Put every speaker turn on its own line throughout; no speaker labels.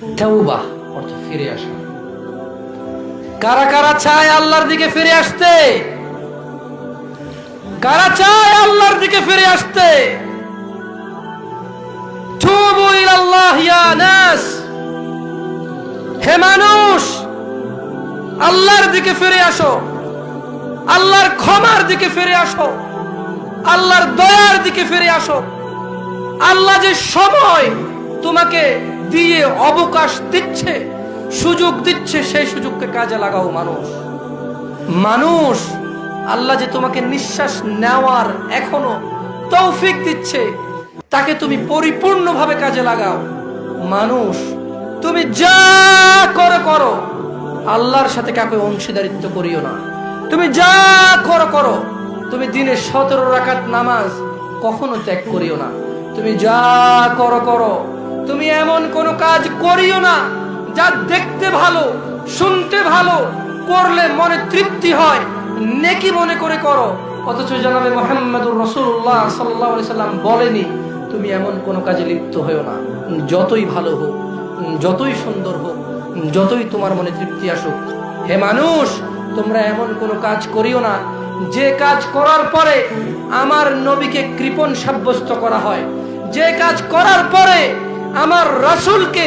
তাওবা অর্থ ফিরে আসা। কারা কারা চায় আল্লাহর দিকে ফিরে আসতে? কারা চায় আল্লাহর দিকে ফিরে আসতে? তুবু ইলাল্লাহ ইয়া নাস। হে মানুষ, আল্লাহর দিকে ফিরে আসো। আল্লাহর ক্ষমার দিকে ফিরে আসো। আল্লাহর দয়ার দিকে ফিরে আসো। আল্লাহ যে সময় তোমাকে দিয়ে অবকাশ দিচ্ছে, সুযোগ দিচ্ছে, সেই সুযোগকে কাজে লাগাও মানুষ। মানুষ, আল্লাহ যে তোমাকে নিঃশ্বাস নেওয়ার এখনও তৌফিক দিচ্ছে, তাকে তুমি পরিপূর্ণভাবে কাজে লাগাও। মানুষ, তুমি যা করো করো, আল্লাহর সাথে কাউকে অংশীদারিত্ব করিও না। তুমি যা করো করো, তুমি দিনে সতেরো রাকাত নামাজ কখনো ত্যাগ করিও না। তুমি যা করো করো তুমি এমন কোনো কাজ করিও না যা দেখতে ভালো, শুনতে ভালো, করলে মনে তৃপ্তি হয়, নেকি মনে করে করো। অথচ জানাবে মোহাম্মদুর রসুল্লাহ সাল্লাহ সাল্লাম বলেনি, তুমি এমন কোনো কাজে লিপ্ত হয়েও না। যতই ভালো হোক, যতই সুন্দর হোক, যতই তোমার মনে তৃপ্তি আসুক, হে মানুষ, তোমরা এমন কোনো কাজ করিও না। যে কাজ করার পরে আমার নবীকে কৃপণ সাব্যস্ত করা হয়। যে কাজ করার পরে আমার রাসূলকে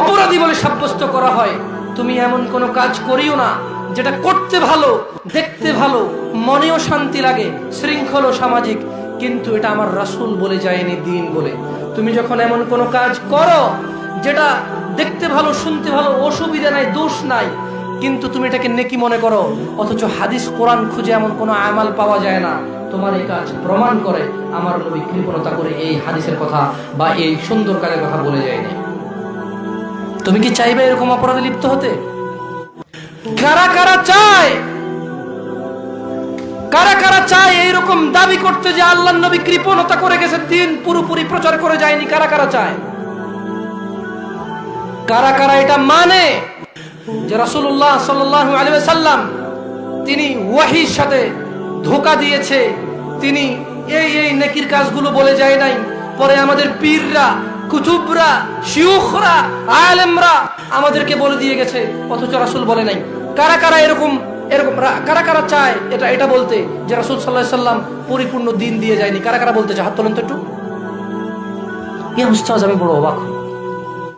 অপরাধী বলে সাব্যস্ত করা হয়। তুমি এমন কোনো কাজ করিও না যেটা করতে ভালো, দেখতে ভালো, মনেও শান্তি লাগে শৃঙ্খল ও সামাজিক, কিন্তু এটা আমার রাসূল বলে যায়নি দিন বলে। তুমি যখন এমন কোনো কাজ করো যেটা দেখতে ভালো, শুনতে ভালো, অসুবিধা নাই, দোষ নাই কিন্তু তুমি এটাকে নেকি মনে করো? অথচ হাদিস, কোরআন খুঁজে এমন কোনো আমাল পাওয়া যায় না। তোমার এই কাজ প্রমাণ করে, আমার নবী কৃপণতা করে এই হাদিসের কথা বা এই সুন্দর কাজের কথা বলে যায়নি তুমি কি চাইবে এরকম অপরাধে লিপ্ত হতে? কারা কারা চায়? কারা কারা চায় এইরকম দাবি করতে যে আল্লাহ নবী কৃপণতা করে গেছে, দিন পুরোপুরি প্রচার করে যায়নি, কারা কারা চায়? কারা কারা এটা মানে? যে রাসূলুল্লাহ সাল্লাল্লাহু আলাইহি সাল্লাম তিনি ওয়াহির সাথে ধোকা দিয়েছে, তিনি এই এই নেকির কাজগুলো বলে যায় নাই। পরে আমাদের পীররা, কুতুবরা, শিউখরা, আলেমরা আমাদেরকে বলে দিয়ে গেছে, অথচ রাসুল বলে নাই। কারা কারা এরকম এরকম কারা কারা চায় এটা এটা বলতে যে রাসূল আলাইহি সাল্লাম পরিপূর্ণ দিন দিয়ে যায়নি। কারা কারা বলতে চায়? হাত একটু। ইয়া উস্তাজ আমি বড় অবাক।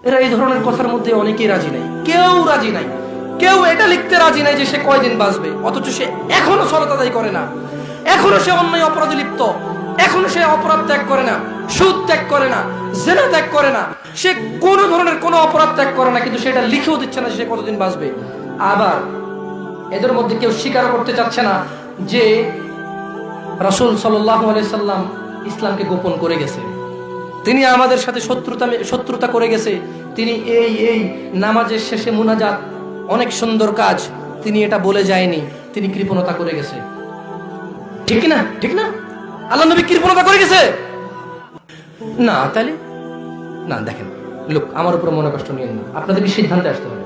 এরা এই ধরনের কথার মধ্যে অনেকেই রাজি নাই। কেউ রাজি নাই। কেউ এটা লিখতে রাজি নাই যে সে কয়দিন বাঁচবে। অথচ সে এখনও সরত আদায় করে না। এখনও সে অন্যায় অপরাধে লিপ্ত। এখনও সে অপরাধ ত্যাগ করে না। সুদ ত্যাগ করে না। জেনা ত্যাগ করে না। সে কোনো ধরনের কোনো অপরাধ ত্যাগ করে না, কিন্তু সেটা লিখেও দিচ্ছে না সে কতদিন বাঁচবে। আবার এদের মধ্যে কেউ স্বীকার করতে চাচ্ছে না যে রাসূল সাল্লাম ইসলামকে গোপন করে গেছে। তিনি আমাদের সাথে শত্রুতা শত্রুতা করে গেছে। তিনি এই এই নামাজের শেষে মুনাজাত, অনেক সুন্দর কাজ। তিনি এটা বলে যায়নি। তিনি কৃপণতা করে গেছে। ঠিক না ঠিক না? আল্লাহ নবী কৃপণতা করে গেছে? না, তাহলে? না, দেখেন, লোক, আমার উপর মনে কষ্ট নিয়ে আপনাদের সিদ্ধান্তে আসতে হবে?